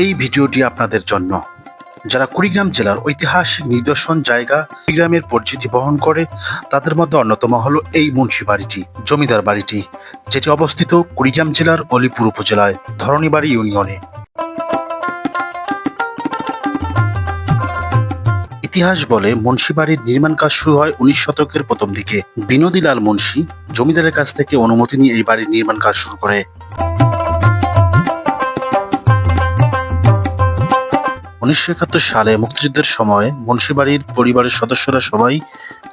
এই ভিডিওটি আপনাদের জন্য। যারা কুড়িগ্রাম জেলার ঐতিহাসিক নিদর্শন জায়গা কুড়িগ্রামের পরিচিতি বহন করে, তাদের মধ্যে অন্যতম হলো এই মুন্সি বাড়িটি, জমিদার বাড়িটি, যেটি অবস্থিত কুড়িগ্রাম জেলার অলিপুর উপজেলায়, ধরণীবাড়ি ইউনিয়নে। ইতিহাস বলে মুন্সি বাড়ির নির্মাণ কাজ শুরু হয় উনিশ শতকের প্রথম দিকে। বিনোদীলাল মুন্সি জমিদারের কাছ থেকে অনুমতি নিয়ে এই বাড়ির নির্মাণ কাজ শুরু করে। উনিশশো একাত্তর সালে মুক্তিযুদ্ধের সময় মুন্সিবাড়ির পরিবারের সদস্যরা সবাই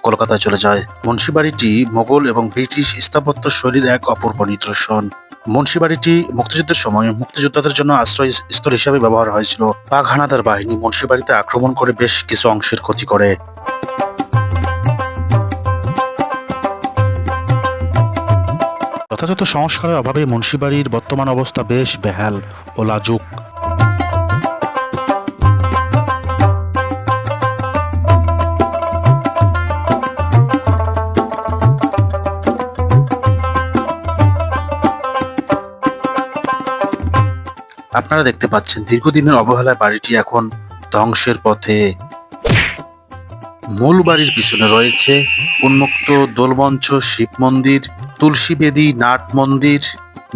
কলকাতায় চলে যায়। মুন্সিবাড়িটি মোগল এবং ব্রিটিশ স্থাপত্য শৈলীর এক অপূর্ব নিদর্শন। মুন্সিবাড়িটি মুক্তিযুদ্ধের সময় মুক্তিযোদ্ধাদের জন্য আশ্রয় স্থল হিসাবে ব্যবহার হয়েছিল। পাক হানাদার বাহিনী মুন্সিবাড়িতে আক্রমণ করে বেশ কিছু অংশের ক্ষতি করে। যথাযথ সংস্কারের অভাবে মুন্সিবাড়ির বর্তমান অবস্থা বেশ বেহাল ও লাজুক। আপনারা দেখতে পাচ্ছেন, দীর্ঘদিনের অবহেলায় বাড়িটি এখন ধ্বংসের পথে। মূল বাড়ির পিছনে রয়েছে উন্মুক্ত দোলমঞ্চ, শিব মন্দির, তুলসী বেদি, নাট মন্দির,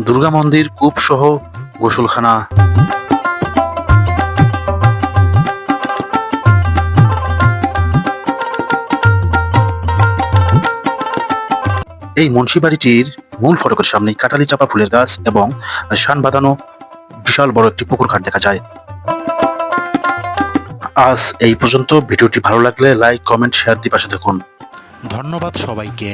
দুর্গা মন্দির, কূপ সহ গোসলখানা। এই মুন্সি বাড়িটির মূল ফটকের সামনে কাটালি চাপা ফুলের গাছ এবং শান বাঁধানো বিশাল বড় একটি পুকুর ঘাট দেখা যায়। আজ এই পর্যন্ত ভিডিওটি ভালো লাগলে লাইক, কমেন্ট, শেয়ার দিয়ে পাশে দেখুন ধন্যবাদ সবাইকে।